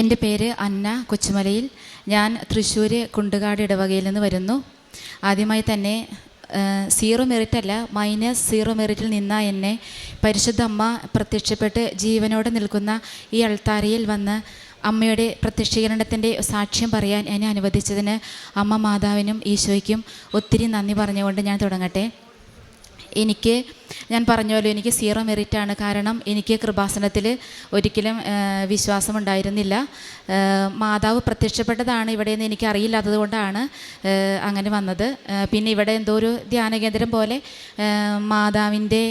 എന്റെ പേര് അന്ന കൊച്ചുമലയിൽ. ഞാൻ തൃശ്ശൂർ കുണ്ടുകാട് ഇടവകയിൽ നിന്ന് വരുന്നു. ആദ്യമായി തന്നെ സീറോ മെറിറ്റ് അല്ല മൈനസ് സീറോ മെറിറ്റിൽ നിന്ന എന്നെ പരിശുദ്ധ അമ്മ പ്രത്യക്ഷപ്പെട്ട് ജീവനോടെ നിൽക്കുന്ന ഈ അൾത്താരയിൽ വന്ന് അമ്മയുടെ പ്രത്യക്ഷീകരണത്തിന്റെ സാക്ഷ്യം പറയാൻ എന്നെ അനുവദിച്ചതിന് അമ്മ മാതാവിനും ഈശോയ്ക്കും ഒത്തിരി നന്ദി പറഞ്ഞുകൊണ്ട് ഞാൻ തുടങ്ങട്ടെ. എനിക്ക് ഞാൻ പറഞ്ഞ പോലെ എനിക്ക് സീറോ മെറിറ്റ് ആണ്. കാരണം എനിക്ക് കൃപാസനത്തിൽ ഒരിക്കലും വിശ്വാസം വിശ്വാസമുണ്ടായിരുന്നില്ല. മാതാവ് പ്രത്യക്ഷപ്പെട്ടതാണ് ഇവിടെ നിന്ന് എനിക്ക് അറിയില്ലാത്തത് കൊണ്ടാണ് അങ്ങനെ വന്നത്. പിന്നെ ഇവിടെ എന്തോ ഒരു ധ്യാന കേന്ദ്രം പോലെ മാതാവിന്റെ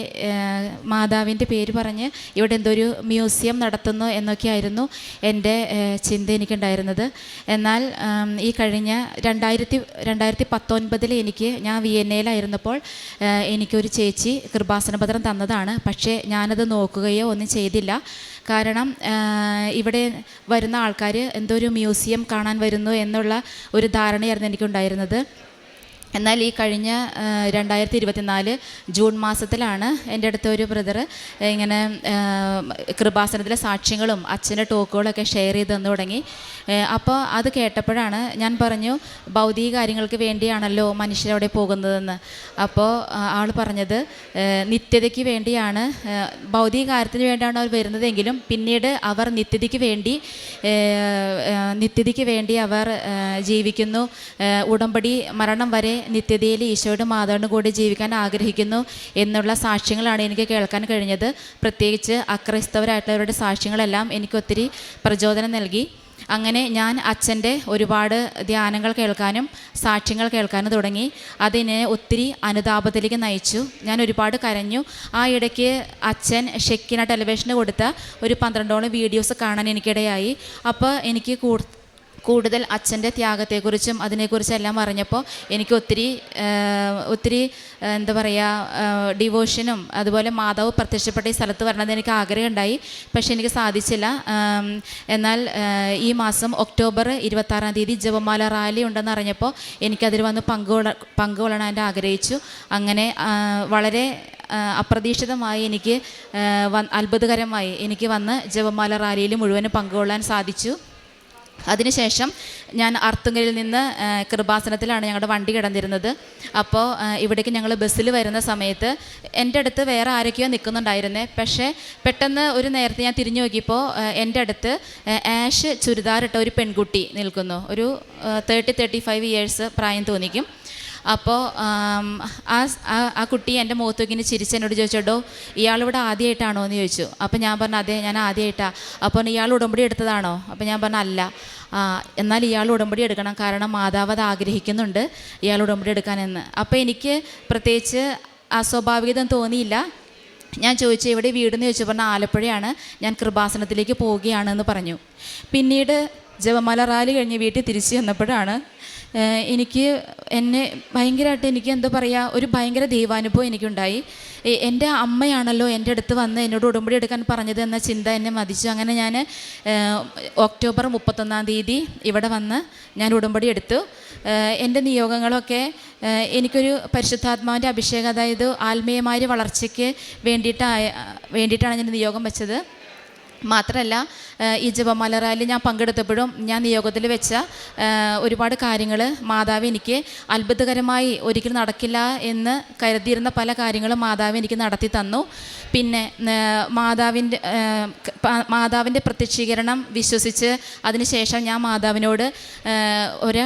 മാതാവിന്റെ പേര് പറഞ്ഞ് ഇവിടെ എന്തോ ഒരു മ്യൂസിയം നടത്തുന്നു എന്നൊക്കെയായിരുന്നു എന്റെ ചിന്ത എനിക്കുണ്ടായിരുന്നത്. എന്നാൽ ഈ കഴിഞ്ഞ രണ്ടായിരത്തി രണ്ടായിരത്തി പത്തൊൻപതിൽ എനിക്ക് ഞാൻ വി എൻ എയിലായിരുന്നപ്പോൾ എനിക്കൊരു ചേച്ചി കൃപാസനപത്രം തന്നതാണ്. പക്ഷേ ഞാനത് നോക്കുകയോ ഒന്നും ചെയ്തില്ല. കാരണം ഇവിടെ വരുന്ന ആൾക്കാർ എന്തോ ഒരു മ്യൂസിയം കാണാൻ വരുന്നു എന്നുള്ള ഒരു ധാരണയായിരുന്നു എനിക്കുണ്ടായിരുന്നത്. എന്നാൽ ഈ കഴിഞ്ഞ രണ്ടായിരത്തി ഇരുപത്തിനാല് ജൂൺ മാസത്തിലാണ് എന്റെ അടുത്ത ഒരു ബ്രദർ ഇങ്ങനെ കൃപാസനത്തിലെ സാക്ഷ്യങ്ങളും അച്ഛന്റെ ടോക്കുകളൊക്കെ ഷെയർ ചെയ്ത് തന്നു തുടങ്ങി. അപ്പോൾ അത് കേട്ടപ്പോഴാണ് ഞാൻ പറഞ്ഞു ഭൗതിക കാര്യങ്ങൾക്ക് വേണ്ടിയാണല്ലോ മനുഷ്യരവിടെ പോകുന്നതെന്ന്. അപ്പോൾ ആൾ പറഞ്ഞത് നിത്യതയ്ക്ക് വേണ്ടിയാണ് ഭൗതിക കാര്യത്തിന് വേണ്ടിയാണ് അവർ വരുന്നതെങ്കിലും പിന്നീട് അവർ നിത്യതയ്ക്ക് വേണ്ടി നിത്യതയ്ക്ക് വേണ്ടി അവർ ജീവിക്കുന്നു. ഉടമ്പടി മരണം വരെ നിത്യതയിൽ ഈശോയുടെ മാതാവിനും കൂടി ജീവിക്കാൻ ആഗ്രഹിക്കുന്നു എന്നുള്ള സാക്ഷ്യങ്ങളാണ് എനിക്ക് കേൾക്കാൻ കഴിഞ്ഞത്. പ്രത്യേകിച്ച് അക്രൈസ്തവരായിട്ടുള്ളവരുടെ സാക്ഷ്യങ്ങളെല്ലാം എനിക്ക് ഒത്തിരി പ്രചോദനം നൽകി. അങ്ങനെ ഞാൻ അച്ഛന്റെ ഒരുപാട് ധ്യാനങ്ങൾ കേൾക്കാനും സാക്ഷ്യങ്ങൾ കേൾക്കാനും തുടങ്ങി. അതിനെ ഒത്തിരി അനുതാപത്തിലേക്ക് നയിച്ചു. ഞാൻ ഒരുപാട് കരഞ്ഞു. ആ ഇടയ്ക്ക് അച്ഛൻ ഷെക്കിന ടെലിവിഷന് കൊടുത്ത ഒരു പന്ത്രണ്ടോളം വീഡിയോസ് കാണാൻ എനിക്കിടയായി. അപ്പോൾ എനിക്ക് കൂടുതൽ അച്ഛന്റെ ത്യാഗത്തെക്കുറിച്ചും അതിനെക്കുറിച്ചും എല്ലാം അറിഞ്ഞപ്പോൾ എനിക്ക് ഒത്തിരി ഒത്തിരി എന്താ പറയുക ഡിവോഷനും അതുപോലെ മാതാവ് പ്രത്യക്ഷപ്പെട്ട ഈ സ്ഥലത്ത് വരണമെന്ന് എനിക്ക് ആഗ്രഹമുണ്ടായി. പക്ഷേ എനിക്ക് സാധിച്ചില്ല. എന്നാൽ ഈ മാസം ഒക്ടോബർ ഇരുപത്താറാം തീയതി ജപമാല റാലി ഉണ്ടെന്ന് അറിഞ്ഞപ്പോൾ എനിക്കതിൽ വന്ന് പങ്കുകൊള്ള പങ്കുകൊള്ളാൻ ആഗ്രഹിച്ചു. അങ്ങനെ വളരെ അപ്രതീക്ഷിതമായി എനിക്ക് അത്ഭുതകരമായി എനിക്ക് വന്ന് ജപമാല റാലിയിൽ മുഴുവനും പങ്കുകൊള്ളാൻ സാധിച്ചു. അതിനുശേഷം ഞാൻ അർത്തുങ്കലിൽ നിന്ന് കൃപാസനത്തിലാണ് ഞങ്ങളുടെ വണ്ടി കിടന്നിരുന്നത്. അപ്പോൾ ഇവിടേക്ക് ഞങ്ങൾ ബസ്സിൽ വരുന്ന സമയത്ത് എന്റെ അടുത്ത് വേറെ ആരൊക്കെയോ നിൽക്കുന്നുണ്ടായിരുന്നേ പക്ഷേ പെട്ടെന്ന് ഒരു നേരത്തെ ഞാൻ തിരിഞ്ഞു നോക്കിയപ്പോൾ എന്റെ അടുത്ത് ആഷ് ചുരിദാറിട്ട ഒരു പെൺകുട്ടി നിൽക്കുന്നു. ഒരു തേർട്ടി തേർട്ടി ഫൈവ് ഇയേഴ്സ് പ്രായം തോന്നിക്കും. അപ്പോൾ ആ ആ- കുട്ടി എന്റെ മുഖത്ത് ഇങ്ങനെ എന്നോട് ചോദിച്ചോട്ടോ ഇയാളിവിടെ ആദ്യമായിട്ടാണോ എന്ന് ചോദിച്ചു. അപ്പോൾ ഞാൻ പറഞ്ഞു അതെ ഞാൻ ആദ്യമായിട്ടാണ് അപ്പോൾ ഇയാൾ ഉടമ്പടി എടുത്തതാണോ? അപ്പോൾ ഞാൻ പറഞ്ഞു അല്ല. എന്നാൽ ഇയാൾ ഉടമ്പടി എടുക്കണം. കാരണം മാതാവ് അത് ആഗ്രഹിക്കുന്നുണ്ട് ഇയാൾ ഉടമ്പടി എടുക്കാനെന്ന്. അപ്പോൾ എനിക്ക് പ്രത്യേകിച്ച് അസ്വാഭാവികത തോന്നിയില്ല. ഞാൻ ചോദിച്ചു ഇവിടെ വീടെന്ന് ചോദിച്ചു പറഞ്ഞാൽ ആലപ്പുഴയാണ്. ഞാൻ കൃപാസനത്തിലേക്ക് പോവുകയാണെന്ന് പറഞ്ഞു. പിന്നീട് ജപമാല റാലി കഴിഞ്ഞ് വീട്ടിൽ തിരിച്ചു ചെന്നപ്പോഴാണ് എനിക്ക് എന്നെ ഭയങ്കരമായിട്ട് എനിക്ക് എന്താ പറയുക ഒരു ഭയങ്കര ദൈവാനുഭവം എനിക്കുണ്ടായി. എന്റെ അമ്മയാണല്ലോ എന്റെ അടുത്ത് വന്ന് എന്നോട് ഉടമ്പടി എടുക്കാൻ പറഞ്ഞത് എന്ന ചിന്ത എന്നെ മതിച്ചു. അങ്ങനെ ഞാൻ ഒക്ടോബർ മുപ്പത്തൊന്നാം തീയതി ഇവിടെ വന്ന് ഞാൻ ഉടമ്പടി എടുത്തു. എന്റെ നിയോഗങ്ങളൊക്കെ എനിക്കൊരു പരിശുദ്ധാത്മാവിന്റെ അഭിഷേകം അതായത് ആത്മീയമായ വളർച്ചയ്ക്ക് വേണ്ടിയിട്ടായ വേണ്ടിയിട്ടാണ് ഞാൻ നിയോഗം വെച്ചത്. മാത്രമല്ല ഈ ജപമാല റാലി ഞാൻ പങ്കെടുത്തപ്പോഴും ഞാൻ നിയോഗത്തിൽ വെച്ച ഒരുപാട് കാര്യങ്ങൾ മാതാവ് എനിക്ക് അത്ഭുതകരമായി ഒരിക്കലും നടക്കില്ല എന്ന് കരുതിയിരുന്ന പല കാര്യങ്ങളും മാതാവ് എനിക്ക് നടത്തി തന്നു. പിന്നെ മാതാവിന്റെ മാതാവിന്റെ പ്രത്യക്ഷീകരണം വിശ്വസിച്ച് അതിനുശേഷം ഞാൻ മാതാവിനോട് ഒരു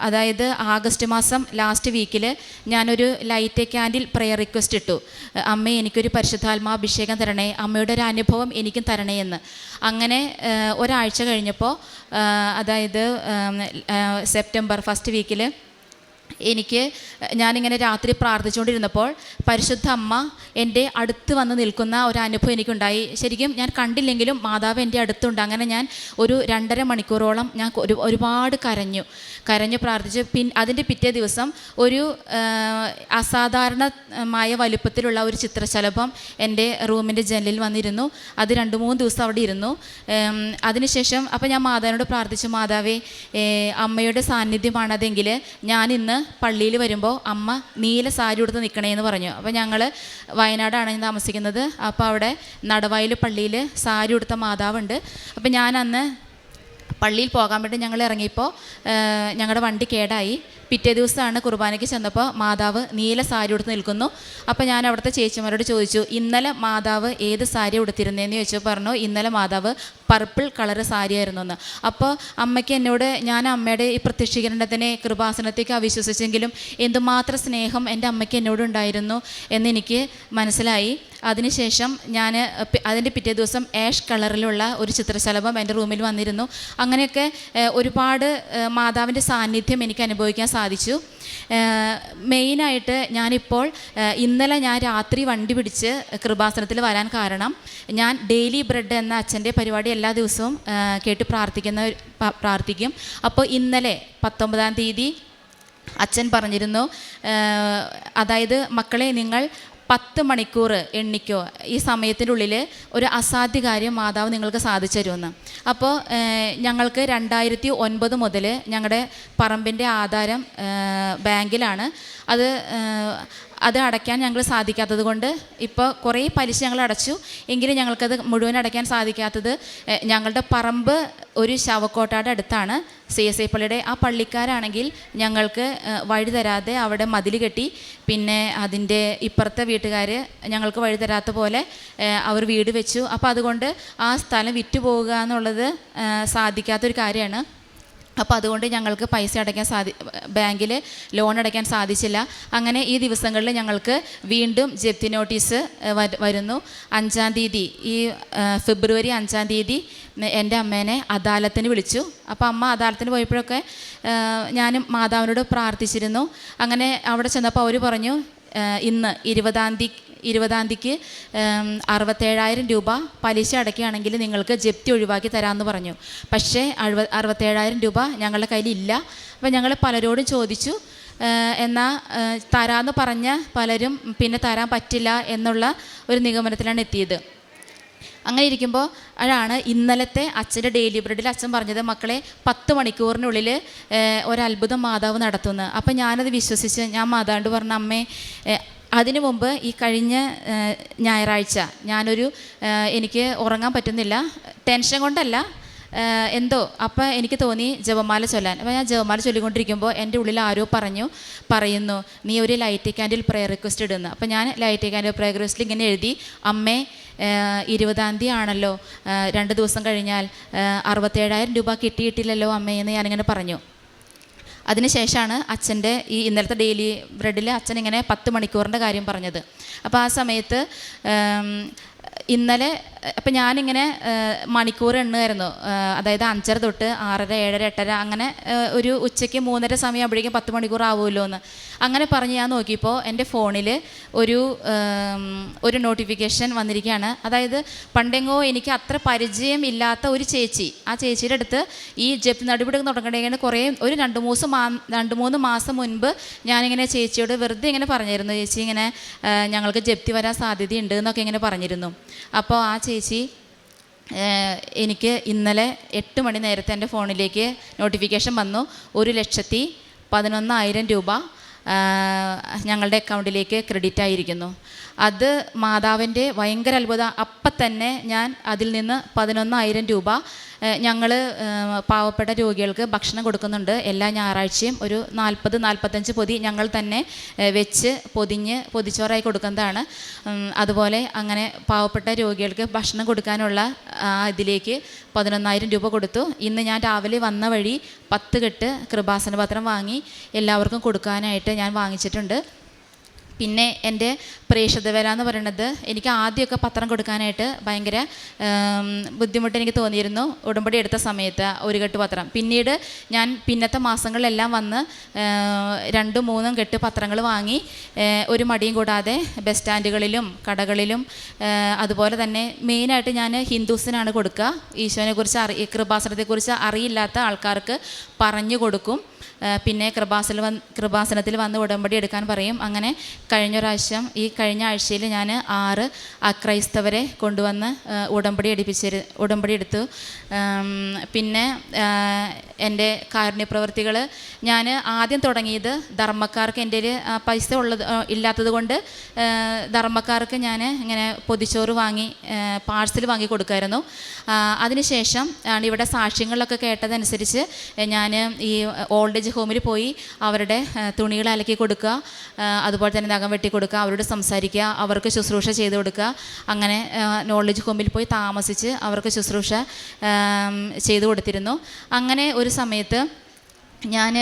അതായത് ആഗസ്റ്റ് മാസം ലാസ്റ്റ് വീക്കിൽ ഞാനൊരു ലൈറ്റ് ക്യാൻഡിൽ പ്രയർ റിക്വസ്റ്റ് ഇട്ടു. അമ്മ എനിക്കൊരു പരിശുദ്ധാത്മാഭിഷേകം തരണേ. അമ്മയുടെ ഒരു അനുഭവം എനിക്കും തരണേ എന്ന്. അങ്ങനെ ഒരാഴ്ച കഴിഞ്ഞപ്പോൾ അതായത് സെപ്റ്റംബർ ഫസ്റ്റ് വീക്കിൽ എനിക്ക് ഞാനിങ്ങനെ രാത്രി പ്രാർത്ഥിച്ചുകൊണ്ടിരുന്നപ്പോൾ പരിശുദ്ധ അമ്മ എന്റെ അടുത്ത് വന്ന് നിൽക്കുന്ന ഒരു അനുഭവം എനിക്കുണ്ടായി. ശരിക്കും ഞാൻ കണ്ടില്ലെങ്കിലും മാതാവ് എന്റെ അടുത്തുണ്ട്. അങ്ങനെ ഞാൻ ഒരു രണ്ടര മണിക്കൂറോളം ഞാൻ ഒരു ഒരുപാട് കരഞ്ഞു. കരഞ്ഞു പ്രാർത്ഥിച്ചു. പിൻ അതിന്റെ പിറ്റേ ദിവസം ഒരു അസാധാരണമായ വലുപ്പത്തിലുള്ള ഒരു ചിത്രശലഭം എന്റെ റൂമിന്റെ ജനലിൽ വന്നിരുന്നു. അത് രണ്ട് മൂന്ന് ദിവസം അവിടെ ഇരുന്നു. അതിനുശേഷം അപ്പോൾ ഞാൻ മാതാവിനോട് പ്രാർത്ഥിച്ചു മാതാവേ അമ്മയുടെ സാന്നിധ്യമാണതെങ്കിൽ ഞാനിന്ന് പള്ളിയിൽ വരുമ്പോൾ അമ്മ നീല സാരി ഉടുത്ത് നിൽക്കണേ എന്ന് പറഞ്ഞു. അപ്പോൾ ഞങ്ങൾ വയനാടാണ് ഞാൻ താമസിക്കുന്നത്. അപ്പോൾ അവിടെ നടവായിൽ പള്ളിയിൽ സാരി ഉടുത്ത മാതാവുണ്ട്. അപ്പോൾ ഞാൻ അന്ന് പള്ളിയിൽ പോകാൻ വേണ്ടി ഞങ്ങൾ ഇറങ്ങിയപ്പോൾ ഞങ്ങളുടെ വണ്ടി കേടായി. പിറ്റേ ദിവസമാണ് കുർബാനയ്ക്ക് ചെന്നപ്പോൾ മാതാവ് നീല സാരി ഉടുത്ത് നിൽക്കുന്നു. അപ്പോൾ ഞാൻ അവിടുത്തെ ചേച്ചിമാരോട് ചോദിച്ചു ഇന്നലെ മാതാവ് ഏത് സാരി ഉടുത്തിരുന്നതെന്ന് ചോദിച്ചപ്പോൾ പറഞ്ഞു ഇന്നലെ മാതാവ് പർപ്പിൾ കളർ സാരിയായിരുന്നു എന്ന് അപ്പോൾ അമ്മയ്ക്ക് എന്നോട് ഞാൻ അമ്മയുടെ ഈ പ്രത്യക്ഷീകരണത്തിനെ കൃപാസനത്തേക്ക് അവിശ്വസിച്ചെങ്കിലും എന്തുമാത്രം സ്നേഹം എന്റെ അമ്മയ്ക്ക് എന്നോടുണ്ടായിരുന്നു എന്നെനിക്ക് മനസ്സിലായി. അതിനുശേഷം ഞാൻ അതിന്റെ പിറ്റേ ദിവസം ആഷ് കളറിലുള്ള ഒരു ചിത്രശലഭം എന്റെ റൂമിൽ വന്നിരുന്നു. അങ്ങനെയൊക്കെ ഒരുപാട് മാതാവിന്റെ സാന്നിധ്യം എനിക്ക് അനുഭവിക്കാൻ സാധിച്ചു. മെയിനായിട്ട് ഞാനിപ്പോൾ ഇന്നലെ ഞാൻ രാത്രി വണ്ടി പിടിച്ച് കൃപാസനത്തിൽ വരാൻ കാരണം ഞാൻ ഡെയിലി ബ്രെഡ് എന്ന അച്ഛന്റെ പരിപാടി എല്ലാ ദിവസവും കേട്ട് പ്രാർത്ഥിക്കുന്ന പ്രാർത്ഥിക്കും. അപ്പോൾ ഇന്നലെ പത്തൊമ്പതാം തീയതി അച്ഛൻ പറഞ്ഞിരുന്നു അതായത് മക്കളെ നിങ്ങൾ പത്ത് മണിക്കൂർ എണ്ണിക്കോ? ഈ സമയത്തിനുള്ളിൽ ഒരു അസാധ്യ കാര്യം മാതാവ് നിങ്ങൾക്ക് സാധിച്ചു തരുമെന്ന്. അപ്പോൾ ഞങ്ങൾക്ക് രണ്ടായിരത്തി ഒൻപത് മുതൽ ഞങ്ങളുടെ പറമ്പിന്റെ ആധാരം ബാങ്കിലാണ്. അത് അത് അടയ്ക്കാൻ ഞങ്ങൾ സാധിക്കാത്തത് കൊണ്ട് ഇപ്പോൾ കുറേ പലിശ ഞങ്ങൾ അടച്ചു. എങ്കിലും ഞങ്ങൾക്കത് മുഴുവൻ അടയ്ക്കാൻ സാധിക്കാത്തത് ഞങ്ങളുടെ പറമ്പ് ഒരു ശവക്കോട്ടയുടെ അടുത്താണ്. സി എസ് ഐ പള്ളിയുടെ ആ പള്ളിക്കാരാണെങ്കിൽ ഞങ്ങൾക്ക് വഴി തരാതെ അവിടെ മതിൽ കെട്ടി പിന്നെ അതിന്റെ ഇപ്പുറത്തെ വീട്ടുകാർ ഞങ്ങൾക്ക് വഴി തരാത്ത പോലെ അവർ വീട് വെച്ചു. അപ്പോൾ അതുകൊണ്ട് ആ സ്ഥലം വിറ്റുപോകുക എന്നുള്ളത് സാധിക്കാത്തൊരു കാര്യമാണ്. അപ്പോൾ അതുകൊണ്ട് ഞങ്ങൾക്ക് പൈസ അടയ്ക്കാൻ സാധി ബാങ്കിൽ ലോൺ അടയ്ക്കാൻ സാധിച്ചില്ല. അങ്ങനെ ഈ ദിവസങ്ങളിൽ ഞങ്ങൾക്ക് വീണ്ടും ജപ്തി നോട്ടീസ് വരുന്നു. അഞ്ചാം തീയതി ഈ ഫെബ്രുവരി അഞ്ചാം തീയതി എന്റെ അമ്മേനെ അദാലത്തിന് വിളിച്ചു. അപ്പോൾ അമ്മ അദാലത്തിന് പോയപ്പോഴൊക്കെ ഞാനും മാതാവിനോട് പ്രാർത്ഥിച്ചിരുന്നു. അങ്ങനെ അവിടെ ചെന്നപ്പോൾ അവർ പറഞ്ഞു ഇന്ന് ഇരുപതാം തീയതി ഇരുപതാം തീയതിക്ക് അറുപത്തേഴായിരം രൂപ പലിശ അടയ്ക്കുകയാണെങ്കിൽ നിങ്ങൾക്ക് ജപ്തി ഒഴിവാക്കി തരാമെന്ന് പറഞ്ഞു. പക്ഷേ അഴുപ അറുപത്തേഴായിരം രൂപ ഞങ്ങളുടെ കയ്യിലില്ല. അപ്പോൾ ഞങ്ങൾ പലരോടും ചോദിച്ചു എന്നാൽ തരാമെന്ന് പറഞ്ഞ പലരും പിന്നെ തരാൻ പറ്റില്ല എന്നുള്ള ഒരു നിഗമനത്തിലാണ് എത്തിയത്. അങ്ങനെ ഇരിക്കുമ്പോൾ അതാണ് ഇന്നലത്തെ അച്ഛന്റെ ഡെയിലി ബ്രെഡിൽ അച്ഛൻ പറഞ്ഞത് മക്കളെ പത്ത് മണിക്കൂറിനുള്ളിൽ ഒരത്ഭുതം മാതാവ് നടത്തുന്നു അപ്പം ഞാനത് വിശ്വസിച്ച് ഞാൻ മാതാണ്ട് പറഞ്ഞ അമ്മേ അതിനു മുമ്പ് ഈ കഴിഞ്ഞ ഞായറാഴ്ച ഞാനൊരു എനിക്ക് ഉറങ്ങാൻ പറ്റുന്നില്ല ടെൻഷൻ കൊണ്ടല്ല എന്തോ അപ്പം എനിക്ക് തോന്നി ജപമാല ചൊല്ലാൻ. അപ്പോൾ ഞാൻ ജപമാല ചൊല്ലിക്കൊണ്ടിരിക്കുമ്പോൾ എന്റെ ഉള്ളിൽ ആരോ പറഞ്ഞു പറയുന്നു നീ ഒരു ലൈറ്റ് ക്യാൻഡിൽ പ്രയർ റിക്വസ്റ്റ് ഇടുന്നു. അപ്പോൾ ഞാൻ ലൈറ്റ് ക്യാൻഡിൽ പ്രയർ റിക്വസ്റ്റിൽ ഇങ്ങനെ എഴുതി അമ്മേ ഇരുപതാം തീയതി ആണല്ലോ രണ്ട് ദിവസം കഴിഞ്ഞാൽ അറുപത്തേഴായിരം രൂപ കിട്ടിയിട്ടില്ലല്ലോ അമ്മയെന്ന് ഞാനിങ്ങനെ പറഞ്ഞു. അതിനുശേഷമാണ് അച്ഛന്റെ ഈ ഇന്നലത്തെ ഡെയിലി ബ്രെഡിൽ അച്ഛൻ ഇങ്ങനെ പത്ത് മണിക്കൂറിന്റെ കാര്യം പറഞ്ഞത്. അപ്പോൾ ആ സമയത്ത് ഇന്നലെ അപ്പം ഞാനിങ്ങനെ മണിക്കൂർ എണ്ണുമായിരുന്നു. അതായത് അഞ്ചര തൊട്ട് ആറര ഏഴര എട്ടര അങ്ങനെ ഒരു ഉച്ചയ്ക്ക് മൂന്നര സമയം ആവുമ്പോഴേക്കും പത്ത് മണിക്കൂർ ആവുമല്ലോ എന്ന്. അങ്ങനെ പറഞ്ഞ് ഞാൻ നോക്കിയപ്പോൾ എന്റെ ഫോണിൽ ഒരു ഒരു നോട്ടിഫിക്കേഷൻ വന്നിരിക്കുകയാണ്. അതായത് പണ്ടെങ്ങോ എനിക്ക് അത്ര പരിചയം ഇല്ലാത്ത ഒരു ചേച്ചി. ആ ചേച്ചിയുടെ അടുത്ത് ഈ ജപ് നടപടി തുടങ്ങണമെങ്കിൽ കുറേ ഒരു രണ്ട് മൂന്ന് മാ രണ്ട് മൂന്ന് മാസം മുൻപ് ഞാനിങ്ങനെ ചേച്ചിയോട് വെറുതെ ഇങ്ങനെ പറഞ്ഞിരുന്നു ചേച്ചി ഇങ്ങനെ ഞങ്ങൾക്ക് ജപ്തി വരാൻ സാധ്യതയുണ്ട് എന്നൊക്കെ ഇങ്ങനെ പറഞ്ഞിരുന്നു. അപ്പോൾ ആ ചേച്ചി ഏഹ്, എനിക്ക് ഇന്നലെ എട്ട് മണി നേരത്തെ എന്റെ ഫോണിലേക്ക് നോട്ടിഫിക്കേഷൻ വന്നു. ഒരു ലക്ഷത്തി പതിനൊന്നായിരം രൂപ ഞങ്ങളുടെ അക്കൗണ്ടിലേക്ക് ക്രെഡിറ്റ് ആയിരിക്കുന്നു. അത് മാതാവിന്റെ ഭയങ്കര അത്ഭുതം. അപ്പം തന്നെ ഞാൻ അതിൽ നിന്ന് പതിനൊന്നായിരം രൂപ ഞങ്ങൾ പാവപ്പെട്ട രോഗികൾക്ക് ഭക്ഷണം കൊടുക്കുന്നുണ്ട്. എല്ലാ ഞായറാഴ്ചയും ഒരു നാൽപ്പത് നാൽപ്പത്തഞ്ച് പൊതി ഞങ്ങൾ തന്നെ വെച്ച് പൊതിഞ്ഞ് പൊതിച്ചോറായി കൊടുക്കുന്നതാണ്. അതുപോലെ അങ്ങനെ പാവപ്പെട്ട രോഗികൾക്ക് ഭക്ഷണം കൊടുക്കാനുള്ള ഇതിലേക്ക് പതിനൊന്നായിരം രൂപ കൊടുത്തു. ഇന്ന് ഞാൻ രാവിലെ വന്ന വഴി പത്ത് കെട്ട് കൃപാസന പത്രം വാങ്ങി എല്ലാവർക്കും കൊടുക്കാനായിട്ട് ഞാൻ വാങ്ങിച്ചിട്ടുണ്ട്. പിന്നെ എന്റെ പ്രേക്ഷിത വില എന്ന് പറയുന്നത് എനിക്ക് ആദ്യമൊക്കെ പത്രം കൊടുക്കാനായിട്ട് ഭയങ്കര ബുദ്ധിമുട്ട് എനിക്ക് തോന്നിയിരുന്നു ഉടമ്പടി എടുത്ത സമയത്ത് ഒരു കെട്ട് പത്രം. പിന്നീട് ഞാൻ പിന്നത്തെ മാസങ്ങളിലെല്ലാം വന്ന് രണ്ടും മൂന്നും കെട്ട് പത്രങ്ങൾ വാങ്ങി ഒരു മടിയും കൂടാതെ ബസ് സ്റ്റാൻഡുകളിലും കടകളിലും അതുപോലെ തന്നെ മെയിനായിട്ട് ഞാൻ ഹിന്ദുസിനാണ് കൊടുക്കുക. ഈശോനെക്കുറിച്ച് അറി കൃപാസനത്തെക്കുറിച്ച് അറിയില്ലാത്ത ആൾക്കാർക്ക് പറഞ്ഞു കൊടുക്കും. പിന്നെ കൃപാസന കൃപാസനത്തിൽ വന്ന് ഉടമ്പടി എടുക്കാൻ പറയും. അങ്ങനെ കഴിഞ്ഞ പ്രാവശ്യം ഈ കഴിഞ്ഞ ആഴ്ചയിൽ ഞാൻ ആറ് അക്രൈസ്തവരെ കൊണ്ടുവന്ന് ഉടമ്പടി എടുപ്പിച്ചിരു ഉടമ്പടി എടുത്തു. പിന്നെ എന്റെ കാരുണ്യ പ്രവൃത്തികൾ ഞാൻ ആദ്യം തുടങ്ങിയത് ധർമ്മക്കാർക്ക് എന്റെ പൈസ ഉള്ളത് ഇല്ലാത്തത് കൊണ്ട് ധർമ്മക്കാർക്ക് ഞാൻ ഇങ്ങനെ പൊതിച്ചോറ് വാങ്ങി പാഴ്സൽ വാങ്ങി കൊടുക്കുമായിരുന്നു അതിനുശേഷം ആണ് ഇവിടെ സാക്ഷ്യങ്ങളിലൊക്കെ കേട്ടതനുസരിച്ച് ഞാൻ ഈ ഓൾഡ് ഏജ് ഹോമിൽ പോയി അവരുടെ തുണികൾ അലക്കി കൊടുക്കുക അതുപോലെ തന്നെ നഖം വെട്ടി കൊടുക്കുക അവരോട് സംസാരിക്കുക അവർക്ക് ശുശ്രൂഷ ചെയ്ത് കൊടുക്കുക. അങ്ങനെ നോളജ് ഹോമിൽ പോയി താമസിച്ച് അവർക്ക് ശുശ്രൂഷ ചെയ്തു കൊടുത്തിരുന്നു. അങ്ങനെ ഒരു സമയത്ത് ഞാൻ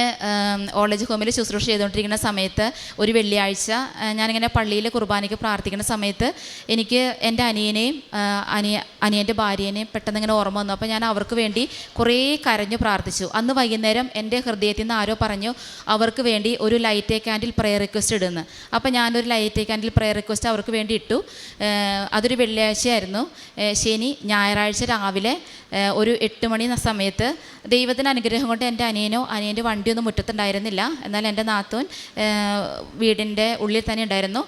ഓളേജ് ഹോമിൽ ശുശ്രൂഷ ചെയ്തുകൊണ്ടിരിക്കുന്ന സമയത്ത് ഒരു വെള്ളിയാഴ്ച ഞാനിങ്ങനെ പള്ളിയിൽ കുർബാനയ്ക്ക് പ്രാർത്ഥിക്കുന്ന സമയത്ത് എനിക്ക് എന്റെ അനിയനെയും അനിയ അനിയന്റെ ഭാര്യേനെയും പെട്ടെന്ന് ഇങ്ങനെ ഓർമ്മ വന്നു. അപ്പോൾ ഞാൻ അവർക്ക് വേണ്ടി കുറേ കരഞ്ഞു പ്രാർത്ഥിച്ചു. അന്ന് വൈകുന്നേരം എന്റെ ഹൃദയത്തിൽ നിന്ന് ആരോ പറഞ്ഞു അവർക്ക് വേണ്ടി ഒരു ലൈറ്റ് ക്യാൻഡിൽ പ്രെയർ റിക്വസ്റ്റ് ഇടുന്നു. അപ്പോൾ ഞാനൊരു ലൈറ്റ് ക്യാൻഡിൽ പ്രെയർ റിക്വസ്റ്റ് അവർക്ക് വേണ്ടി ഇട്ടു. അതൊരു വെള്ളിയാഴ്ചയായിരുന്നു. ശനി ഞായറാഴ്ച രാവിലെ ഒരു എട്ട് മണി സമയത്ത് ദൈവത്തിന്റെ അനുഗ്രഹം കൊണ്ട് എന്റെ അനിയനോ അനിയന്റെ വണ്ടിയൊന്നും മുറ്റത്തുണ്ടായിരുന്നില്ല. എന്നാൽ എന്റെ നാത്തൂൻ വീടിന്റെ ഉള്ളിൽ തന്നെ ഉണ്ടായിരുന്നു.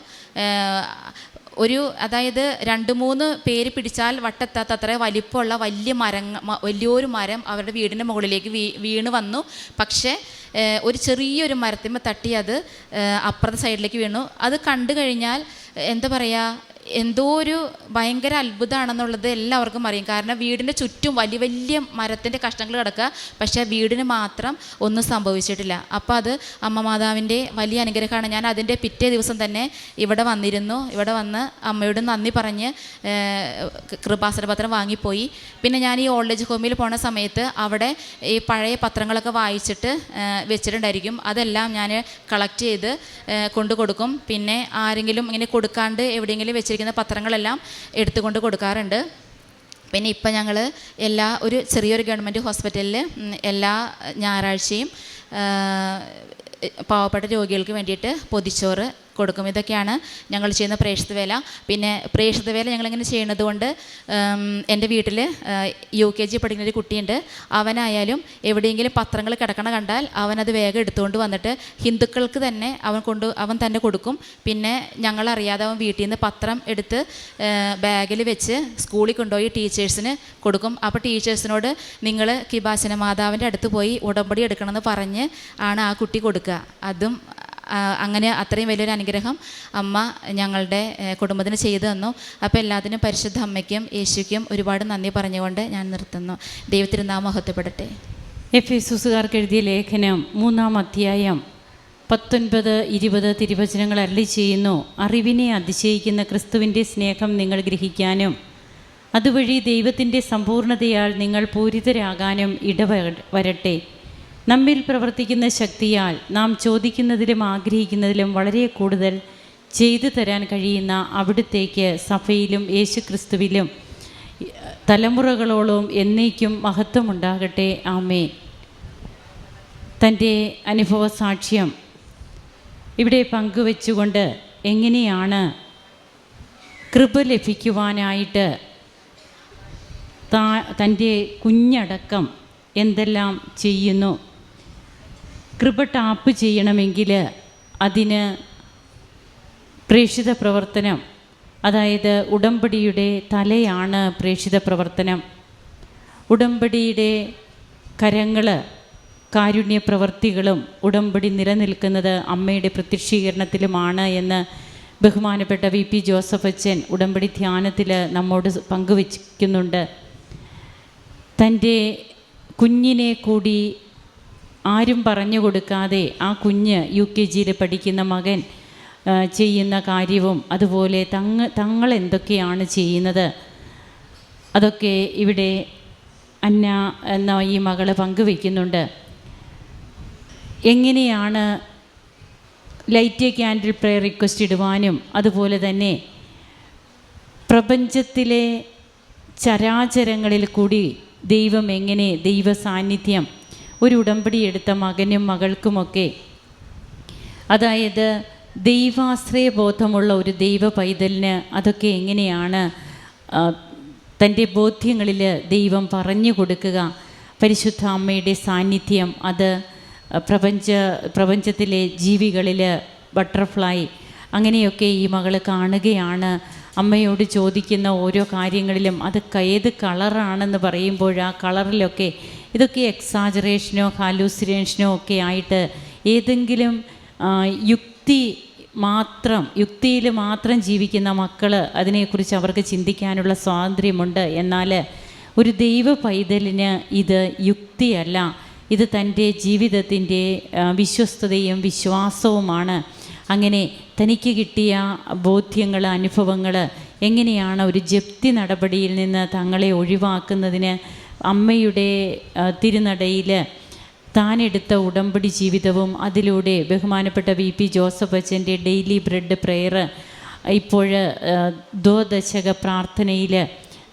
ഒരു അതായത് രണ്ട് മൂന്ന് പേര് പിടിച്ചാൽ വട്ടെത്താത്ത അത്ര വലിപ്പമുള്ള വലിയ മരം വലിയൊരു മരം അവരുടെ വീടിന്റെ മുകളിലേക്ക് വീ വീണ് വന്നു. പക്ഷേ ഒരു ചെറിയൊരു മരത്തിന്മേൽ തട്ടി അത് അപ്പുറത്തെ സൈഡിലേക്ക് വീണു. അത് കണ്ടു കഴിഞ്ഞാൽ എന്താ പറയുക എന്തോ ഒരു ഭയങ്കര അത്ഭുതമാണെന്നുള്ളത് എല്ലാവർക്കും അറിയും. കാരണം വീടിന്റെ ചുറ്റും വലിയ വലിയ മരത്തിന്റെ കഷ്ണങ്ങൾ കിടക്കുക. പക്ഷേ വീടിന് മാത്രം ഒന്നും സംഭവിച്ചിട്ടില്ല. അപ്പോൾ അത് അമ്മ മാതാവിന്റെ വലിയ അനുഗ്രഹമാണ്. ഞാൻ അതിന്റെ പിറ്റേ ദിവസം തന്നെ ഇവിടെ വന്നിരുന്നു. ഇവിടെ വന്ന് അമ്മയോട് നന്ദി പറഞ്ഞ് കൃപാസന പത്രം വാങ്ങിപ്പോയി. പിന്നെ ഞാൻ ഈ ഓൾഡ് ഏജ് ഹോമിൽ പോണ സമയത്ത് അവിടെ ഈ പഴയ പത്രങ്ങളൊക്കെ വായിച്ചിട്ട് വെച്ചിട്ടുണ്ടായിരിക്കും. അതെല്ലാം ഞാൻ കളക്ട് ചെയ്ത് കൊണ്ടു കൊടുക്കും പിന്നെ ആരെങ്കിലും ഇങ്ങനെ കൊടുക്കാണ്ട് എവിടെയെങ്കിലും വെച്ചിരിക്കുന്ന പത്രങ്ങളെല്ലാം എടുത്തുകൊണ്ട് കൊടുക്കാറുണ്ട്. പിന്നെ ഇപ്പം ഞങ്ങൾ എല്ലാ ഒരു ചെറിയൊരു ഗവൺമെന്റ് ഹോസ്പിറ്റലിൽ എല്ലാ ഞായറാഴ്ചയും പാവപ്പെട്ട രോഗികൾക്ക് വേണ്ടിയിട്ട് പൊതിച്ചോറ് കൊടുക്കും. ഇതൊക്കെയാണ് ഞങ്ങൾ ചെയ്യുന്ന പ്രേക്ഷിത വേല. പിന്നെ പ്രേക്ഷിത വേല ഞങ്ങളിങ്ങനെ ചെയ്യുന്നത് കൊണ്ട് എന്റെ വീട്ടിൽ യു കെ ജി പഠിക്കുന്ന ഒരു കുട്ടിയുണ്ട്. അവനായാലും എവിടെയെങ്കിലും പത്രങ്ങൾ കിടക്കണ കണ്ടാൽ അവനത് വേഗം എടുത്തുകൊണ്ട് വന്നിട്ട് ഹിന്ദുക്കൾക്ക് തന്നെ അവൻ കൊണ്ട് അവൻ തന്നെ കൊടുക്കും. പിന്നെ ഞങ്ങളറിയാതെ അവൻ വീട്ടിൽ നിന്ന് പത്രം എടുത്ത് ബാഗിൽ വെച്ച് സ്കൂളിൽ കൊണ്ടുപോയി ടീച്ചേഴ്സിന് കൊടുക്കും. അപ്പോൾ ടീച്ചേഴ്സിനോട് നിങ്ങൾ കിബാസന മാതാവിന്റെ അടുത്ത് പോയി ഉടമ്പടി എടുക്കണമെന്ന് പറഞ്ഞ് ആണ് ആ കുട്ടി കൊടുക്കുക. അതും അങ്ങനെ അത്രയും വലിയൊരു അനുഗ്രഹം അമ്മ ഞങ്ങളുടെ കുടുംബത്തിന് ചെയ്തു തന്നു. അപ്പോൾ എല്ലാത്തിനും പരിശുദ്ധ അമ്മയ്ക്കും യേശുക്കും ഒരുപാട് നന്ദി പറഞ്ഞുകൊണ്ട് ഞാൻ നിർത്തുന്നു. ദൈവത്തിരുന്നാം മഹത്വപ്പെടട്ടെ. എഫ് എസുസുകാർക്ക് എഴുതിയ ലേഖനം മൂന്നാം അധ്യായം പത്തൊൻപത് ഇരുപത് തിരുവചനങ്ങൾ അരളി ചെയ്യുന്നു. അറിവിനെ അതിശയിക്കുന്ന ക്രിസ്തുവിന്റെ സ്നേഹം നിങ്ങൾ ഗ്രഹിക്കാനും അതുവഴി ദൈവത്തിന്റെ സമ്പൂർണതയാൽ നിങ്ങൾ പൂരിതരാകാനും ഇടവ വരട്ടെ. നമ്മിൽ പ്രവർത്തിക്കുന്ന ശക്തിയാൽ നാം ചോദിക്കുന്നതിലും ആഗ്രഹിക്കുന്നതിലും വളരെ കൂടുതൽ ചെയ്തു തരാൻ കഴിയുന്ന അവിടുത്തേക്ക് സഭയിലും യേശുക്രിസ്തുവിലും തലമുറകളോളം എന്നേക്കും മഹത്വമുണ്ടാകട്ടെ. ആമേ തന്റെ അനുഭവ സാക്ഷ്യം ഇവിടെ പങ്കുവെച്ചുകൊണ്ട് എങ്ങനെയാണ് കൃപ ലഭിക്കുവാനായിട്ട് താ തന്റെ കുഞ്ഞടക്കം എന്തെല്ലാം ചെയ്യുന്നു? കൃപ ടാപ്പ് ചെയ്യണമെങ്കിൽ അതിന് പ്രേക്ഷിത പ്രവർത്തനം അതായത് ഉടമ്പടിയുടെ തലയാണ് പ്രേക്ഷിത പ്രവർത്തനം. ഉടമ്പടിയുടെ കരങ്ങൾ കാരുണ്യ പ്രവർത്തികളും ഉടമ്പടി നിലനിൽക്കുന്നത് അമ്മയുടെ പ്രത്യക്ഷീകരണത്തിലുമാണ് എന്ന് ബഹുമാനപ്പെട്ട വി പി ജോസഫ് അച്ഛൻ ഉടമ്പടി ധ്യാനത്തിൽ നമ്മോട് പങ്കുവച്ചിരിക്കുന്നുണ്ട്. തന്റെ കുഞ്ഞിനെ കൂടി ആരും പറഞ്ഞു കൊടുക്കാതെ ആ കുഞ്ഞ് യു കെ ജിയിൽ പഠിക്കുന്ന മകൻ ചെയ്യുന്ന കാര്യവും അതുപോലെ തങ്ങ തങ്ങൾ എന്തൊക്കെയാണ് ചെയ്യുന്നത്? അതൊക്കെ ഇവിടെ അന്ന എന്ന ഈ മകൾ പങ്കുവെക്കുന്നുണ്ട്. എങ്ങനെയാണ് ലൈറ്റ് ക്യാൻഡിൽ പ്രയർ റിക്വസ്റ്റ് ഇടുവാനും അതുപോലെ തന്നെ പ്രപഞ്ചത്തിലെ ചരാചരങ്ങളിൽ കൂടി ദൈവം എങ്ങനെ ദൈവ സാന്നിധ്യം ഒരു ഉടമ്പടി എടുത്ത മകനും മകൾക്കുമൊക്കെ. അതായത് ദൈവാശ്രയ ബോധമുള്ള ഒരു ദൈവ പൈതലിന് അതൊക്കെ എങ്ങനെയാണ് തന്റെ ബോധ്യങ്ങളിൽ ദൈവം പറഞ്ഞു കൊടുക്കുക പരിശുദ്ധ അമ്മയുടെ സാന്നിധ്യം അത് പ്രപഞ്ച പ്രപഞ്ചത്തിലെ ജീവികളിൽ ബട്ടർഫ്ലൈ അങ്ങനെയൊക്കെ ഈ മകൾ കാണുകയാണ്. അമ്മയോട് ചോദിക്കുന്ന ഓരോ കാര്യങ്ങളിലും അത് ഏത് കളറാണെന്ന് പറയുമ്പോൾ ആ കളറിലൊക്കെ ഇതൊക്കെ എക്സാജറേഷനോ ഹാലൂസിനേഷനോ ഒക്കെ ആയിട്ട് ഏതെങ്കിലും യുക്തി മാത്രം യുക്തിയിൽ മാത്രം ജീവിക്കുന്ന മക്കൾ അതിനെക്കുറിച്ച് അവർക്ക് ചിന്തിക്കാനുള്ള സ്വാതന്ത്ര്യമുണ്ട്. എന്നാൽ ഒരു ദൈവ പൈതലിന് ഇത് യുക്തിയല്ല. ഇത് തന്റെ ജീവിതത്തിന്റെ വിശ്വസ്തതയും വിശ്വാസവുമാണ്. അങ്ങനെ തനിക്ക് കിട്ടിയ ബോധ്യങ്ങൾ അനുഭവങ്ങൾ എങ്ങനെയാണ് ഒരു ജപ്തി നടപടിയിൽ നിന്ന് തങ്ങളെ ഒഴിവാക്കുന്നതിന് അമ്മയുടെ തിരുനടയിൽ താനെടുത്ത ഉടമ്പടി ജീവിതവും അതിലൂടെ ബഹുമാനപ്പെട്ട വി പി ജോസഫ് അച്ഛന്റെ ഡെയിലി ബ്രെഡ് പ്രെയർ ഇപ്പോൾ ദ്വദശക പ്രാർത്ഥനയിൽ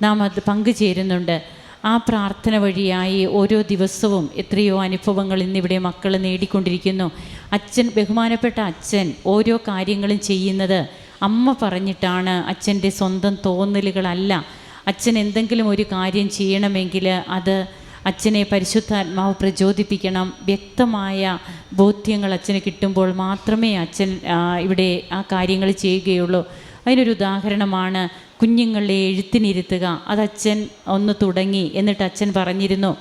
നാം അത് പങ്കുചേരുന്നുണ്ട്. ആ പ്രാർത്ഥന വഴിയായി ഓരോ ദിവസവും എത്രയോ അനുഭവങ്ങൾ ഇന്നിവിടെ മക്കൾ നേടിക്കൊണ്ടിരിക്കുന്നു. അച്ഛൻ ബഹുമാനപ്പെട്ട അച്ഛൻ ഓരോ കാര്യങ്ങളും ചെയ്യുന്നത് അമ്മ പറഞ്ഞിട്ടാണ് അച്ഛന്റെ സ്വന്തം തോന്നലുകളല്ല. അച്ഛൻ എന്തെങ്കിലും ഒരു കാര്യം ചെയ്യണമെങ്കിൽ അത് അച്ഛനെ പരിശുദ്ധാത്മാവ് പ്രചോദിപ്പിക്കണം. വ്യക്തമായ ബോധ്യങ്ങൾ അച്ഛന് കിട്ടുമ്പോൾ മാത്രമേ അച്ഛൻ ഇവിടെ ആ കാര്യങ്ങൾ ചെയ്യുകയുള്ളൂ. അതിനൊരു ഉദാഹരണമാണ് കുഞ്ഞുങ്ങളെ എഴുത്തിനിരുത്തുക. അത് അച്ഛൻ ഒന്ന് തുടങ്ങി എന്നിട്ട് അച്ഛൻ പറഞ്ഞിരുന്നു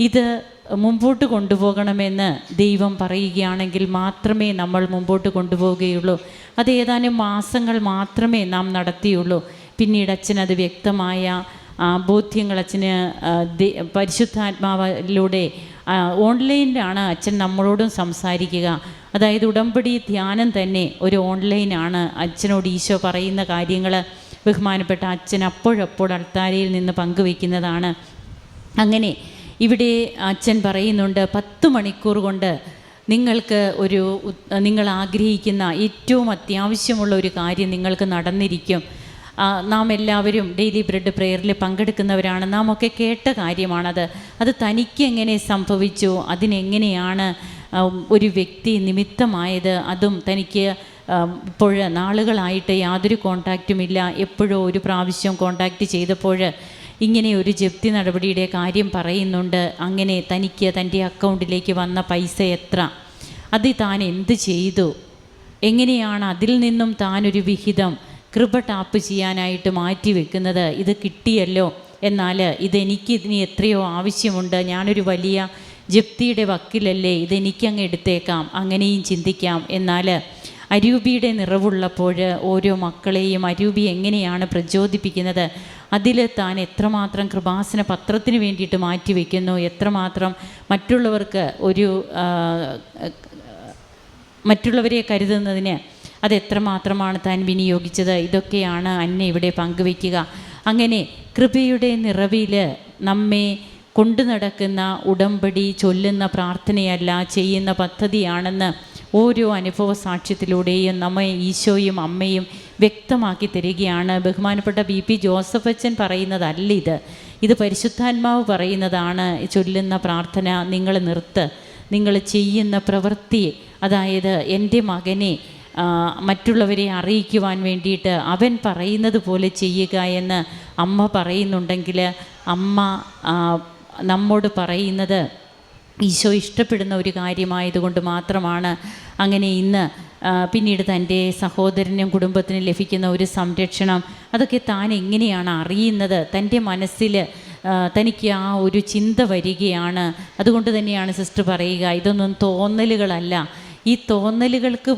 ഇത് മുമ്പോട്ട് കൊണ്ടുപോകണമെന്ന് ദൈവം പറയുകയാണെങ്കിൽ മാത്രമേ നമ്മൾ മുമ്പോട്ട് കൊണ്ടുപോവുകയുള്ളൂ. അത് ഏതാനും മാസങ്ങൾ മാത്രമേ നാം നടത്തിയുള്ളൂ. പിന്നീട് അച്ഛനത് വ്യക്തമായ ബോധ്യങ്ങൾ അച്ഛന് പരിശുദ്ധാത്മാവിലൂടെ ഓൺലൈനിലാണ് അച്ഛൻ നമ്മളോടും സംസാരിക്കുക. അതായത് ഉടമ്പടി ധ്യാനം തന്നെ ഒരു ഓൺലൈനാണ് അച്ഛനോട് ഈശോ പറയുന്ന കാര്യങ്ങൾ ബഹുമാനപ്പെട്ട അച്ഛൻ അപ്പോഴപ്പോൾ അൾത്താരയിൽ നിന്ന് പങ്കുവയ്ക്കുന്നതാണ്. അങ്ങനെ ഇവിടെ അച്ഛൻ പറയുന്നുണ്ട് പത്ത് മണിക്കൂർ കൊണ്ട് നിങ്ങൾക്ക് ഒരു നിങ്ങൾ ആഗ്രഹിക്കുന്ന ഏറ്റവും അത്യാവശ്യമുള്ള ഒരു കാര്യം നിങ്ങൾക്ക് നടന്നിരിക്കും. നാം എല്ലാവരും ഡെയിലി ബ്രെഡ് പ്രെയറിൽ പങ്കെടുക്കുന്നവരാണ്. നാം ഒക്കെ കേട്ട കാര്യമാണത്. അത് തനിക്ക് എങ്ങനെ സംഭവിച്ചു? അതിനെങ്ങനെയാണ് ഒരു വ്യക്തി നിമിത്തമായത്? അതും തനിക്ക് ഇപ്പോൾ നാളുകളായിട്ട് യാതൊരു കോണ്ടാക്റ്റുമില്ല എപ്പോഴോ ഒരു പ്രാവശ്യം കോണ്ടാക്റ്റ് ചെയ്തപ്പോൾ ഇങ്ങനെ ഒരു ജപ്തി നടപടിയുടെ കാര്യം പറയുന്നുണ്ട്. അങ്ങനെ തനിക്ക് തന്റെ അക്കൗണ്ടിലേക്ക് വന്ന പൈസ എത്ര? അത് താൻ എന്ത് ചെയ്തു? എങ്ങനെയാണ് അതിൽ നിന്നും താനൊരു വിഹിതം കൃപ ടാപ്പ് ചെയ്യാനായിട്ട് മാറ്റി വെക്കുന്നത്? ഇത് കിട്ടിയല്ലോ. എന്നാൽ ഇതെനിക്ക് ഇതിന് എത്രയോ ആവശ്യമുണ്ട്. ഞാനൊരു വലിയ ജപ്തിയുടെ വക്കിലല്ലേ? ഇതെനിക്കങ്ങ് എടുത്തേക്കാം. അങ്ങനെയും ചിന്തിക്കാം. എന്നാൽ അരൂപിയുടെ നിറവുള്ളപ്പോൾ ഓരോ മക്കളെയും അരൂപി എങ്ങനെയാണ് പ്രചോദിപ്പിക്കുന്നത്? അതിൽ താൻ എത്രമാത്രം കൃപാസന പത്രത്തിന് വേണ്ടിയിട്ട് മാറ്റിവെക്കുന്നു എത്രമാത്രം മറ്റുള്ളവർക്ക് ഒരു മറ്റുള്ളവരെ കരുതുന്നതിന് അത് എത്രമാത്രമാണ് താൻ വിനിയോഗിച്ചത്? ഇതൊക്കെയാണ് അന്നെ ഇവിടെ പങ്കുവയ്ക്കുക. അങ്ങനെ കൃപയുടെ നിറവിൽ നമ്മെ കൊണ്ടു നടക്കുന്ന ഉടമ്പടി ചൊല്ലുന്ന പ്രാർത്ഥനയല്ല ചെയ്യുന്ന പദ്ധതിയാണെന്ന് ഓരോ അനുഭവ സാക്ഷ്യത്തിലൂടെയും നമ്മെ ഈശോയും അമ്മയും വ്യക്തമാക്കി തരികയാണ്. ബഹുമാനപ്പെട്ട ബി പി ജോസഫ് അച്ഛൻ പറയുന്നതല്ല ഇത്. ഇത് പരിശുദ്ധാത്മാവ് പറയുന്നതാണ്. ചൊല്ലുന്ന പ്രാർത്ഥന നിങ്ങൾ നിർത്ത്. നിങ്ങൾ ചെയ്യുന്ന പ്രവൃത്തി അതായത് എന്റെ മകനെ മറ്റുള്ളവരെ അറിയിക്കുവാൻ വേണ്ടിയിട്ട് അവൻ പറയുന്നത് പോലെ ചെയ്യുക എന്ന് അമ്മ പറയുന്നുണ്ടെങ്കിൽ അമ്മ നമ്മോട് പറയുന്നത് ഈശോ ഇഷ്ടപ്പെടുന്ന ഒരു കാര്യമായതുകൊണ്ട് മാത്രമാണ് അങ്ങനെ ഇന്ന് പിന്നീട് തന്റെ സഹോദരനും കുടുംബത്തിനും ലഭിക്കുന്ന ഒരു സംരക്ഷണം. അതൊക്കെ താൻ എങ്ങനെയാണ് അറിയുന്നത്? തന്റെ മനസ്സിൽ തനിക്ക് ആ ഒരു ചിന്ത വരികയാണ്. അതുകൊണ്ട് തന്നെയാണ് സിസ്റ്റർ പറയുക ഇതൊന്നും തോന്നലുകളല്ല. ഈ തോന്നലുകൾക്ക്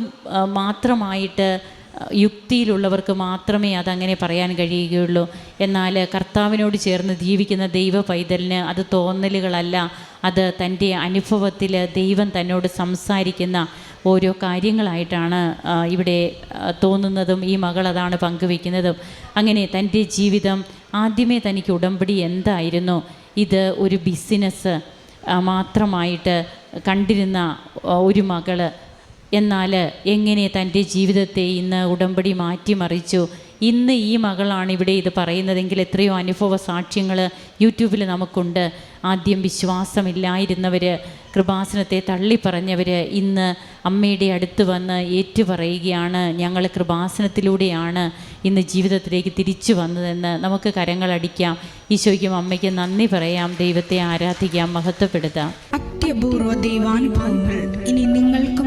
മാത്രമായിട്ട് യുക്തിയിലുള്ളവർക്ക് മാത്രമേ അതങ്ങനെ പറയാൻ കഴിയുകയുള്ളൂ. എന്നാൽ കർത്താവിനോട് ചേർന്ന് ജീവിക്കുന്ന ദൈവ പൈതലിന് അത് തോന്നലുകളല്ല. അത് തന്റെ അനുഭവത്തിൽ ദൈവം തന്നോട് സംസാരിക്കുന്ന ഓരോ കാര്യങ്ങളായിട്ടാണ് ഇവിടെ തോന്നുന്നതും ഈ മകൾ അതാണ് പങ്കുവെക്കുന്നതും. അങ്ങനെ തന്റെ ജീവിതം ആദ്യമേ തനിക്ക് ഉടമ്പടി എന്തായിരുന്നു? ഇത് ഒരു ബിസിനസ് മാത്രമായിട്ട് കണ്ടിരുന്ന ഒരു മകൾ എന്നാൽ എങ്ങനെ തന്റെ ജീവിതത്തെ ഇന്ന് ഉടമ്പടി മാറ്റിമറിച്ചു ഇന്ന് ഈ മകളാണ് ഇവിടെ ഇത് പറയുന്നതെങ്കിൽ എത്രയോ അനുഭവ സാക്ഷ്യങ്ങൾ യൂട്യൂബിൽ നമുക്കുണ്ട്. ആദ്യം വിശ്വാസമില്ലായിരുന്നവർ കൃപാസനത്തെ തള്ളിപ്പറഞ്ഞവർ ഇന്ന് അമ്മയുടെ അടുത്ത് വന്ന് ഏറ്റുപറയുകയാണ് ഞങ്ങൾ കൃപാസനത്തിലൂടെയാണ് ഇന്ന് ജീവിതത്തിലേക്ക് തിരിച്ചു വന്നതെന്ന് നമുക്ക് കരങ്ങളടിക്കാം ഈശോയ്ക്കും അമ്മയ്ക്ക് നന്ദി പറയാം. ദൈവത്തെ ആരാധിക്കാം. മഹത്വപ്പെടുത്താം. ഇനി